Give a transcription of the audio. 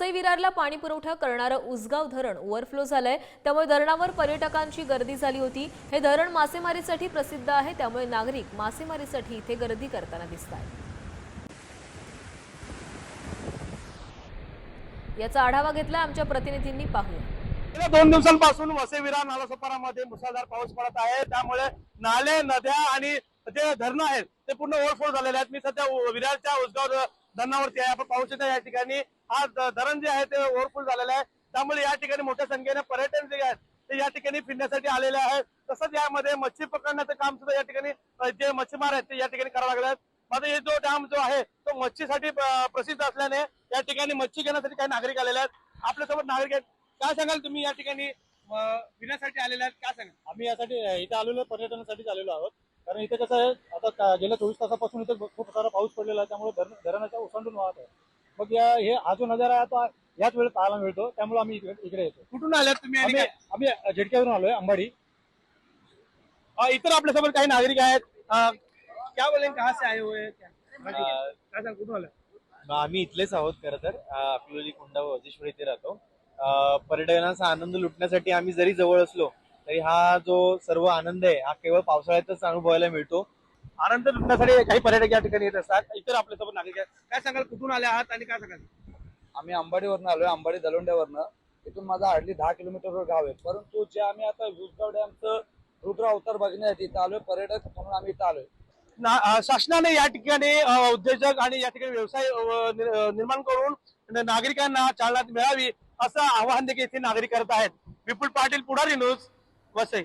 वसई विरारला पाणी पुरवठा करणारं उसगाव धरण ओव्हरफ्लो झालंय. त्यामुळे धरणावर पर्यटकांची गर्दी झाली होती. हे धरण मासेमारीसाठी प्रसिद्ध आहे. त्यामुळे नागरिक मासेमारीसाठी इथे गर्दी करताना दिसत याचा आढावा घेतलाय आमच्या प्रतिनिधींनी पाहूया. गेल्या दोन दिवसांपासून वसईविरा नालासोपारामध्ये मुसळधार पाऊस पडत आहे. त्यामुळे नाले नद्या आणि जे धरणं आहेत ते पूर्ण ओव्हरफ्लो झालेले आहेत. मी सध्या विरारच्या उसगाव धरणावरती आहे. आपण पाहू शकता या ठिकाणी. हा धरण जे आहे ते ओव्हरफुल झालेलं आहे. त्यामुळे या ठिकाणी मोठ्या संख्येने पर्यटन जे आहेत ते या ठिकाणी फिरण्यासाठी आलेले आहेत. तसंच यामध्ये मच्छी पकडण्याचं काम सुद्धा या ठिकाणी जे मच्छीमार आहेत ते या ठिकाणी करावं लागले आहेत मात्र हे जो डॅम जो आहे तो मच्छीसाठी प्रसिद्ध असल्याने या ठिकाणी मच्छी घेण्यासाठी काही नागरिक आलेले आहेत. आपल्यासोबत नागरिक आहेत. काय सांगाल तुम्ही या ठिकाणी फिरण्यासाठी आलेले आहेत? काय सांगाल? आम्ही यासाठी इथे आलेलो पर्यटनासाठीच आलेलो आहोत. कारण इथे कसं आहे आता का- गेल्या चोवीस तासापासून इथे खूप सारा पाऊस पडलेला आहे त्यामुळे धरण धरणाच्या ओसंडून वाहत आहे. मग या हे हा जो नजारा आहे तो याच वेळेत पाहायला मिळतो त्यामुळे आम्ही इकडे इकडे येतो. कुठून आल्यात तुम्ही आणि आम्ही काय- आम्ही झेडक्यावरून आलोय अंबाडी. अ, इतर आपल्यासोबत काही नागरिक आहेत. अ, क्या बोले कहा से आए हुए हैं? क्या काय सांग कुठून आलं आम्ही इथलेच आहोत खरं तर. अं, अकलोली कोंडा व वजेश्वर इथे राहतो. अं, पर्यटनाचा आनंद लुटण्यासाठी आम्ही जरी जवळ असलो तरी हा जो सर्व आनंद आहे हा केवळ पावसाळ्यातच अनुभवायला मिळतो. आनंद लुटण्यासाठी काही पर्यटक या ठिकाणी येत असतात. इतर आपल्यासोबत नागरिक आहेत. काय सांगाल? कुठून आले आहात आणि काय सांगाल? आम्ही अंबाडीवरनं आलोय अंबाडी दलोंड्यावरनं इथून माझा हार्डली दहा किलोमीटरवर गाव आहे. परंतु जे आम्ही आता विसगाव डॅमचं रुद्र अवतार बघण्यासाठी इथं आलोय पर्यटक म्हणून आम्ही इथं आलोय. शासनाने या ठिकाणी उद्योजक आणि या ठिकाणी व्यवसाय निर्माण करून नागरिकांना चालना मिळावी असं आवाहन देखील येथे नागरिक करत आहेत. विपुल पाटील पुढारी न्यूज. वसई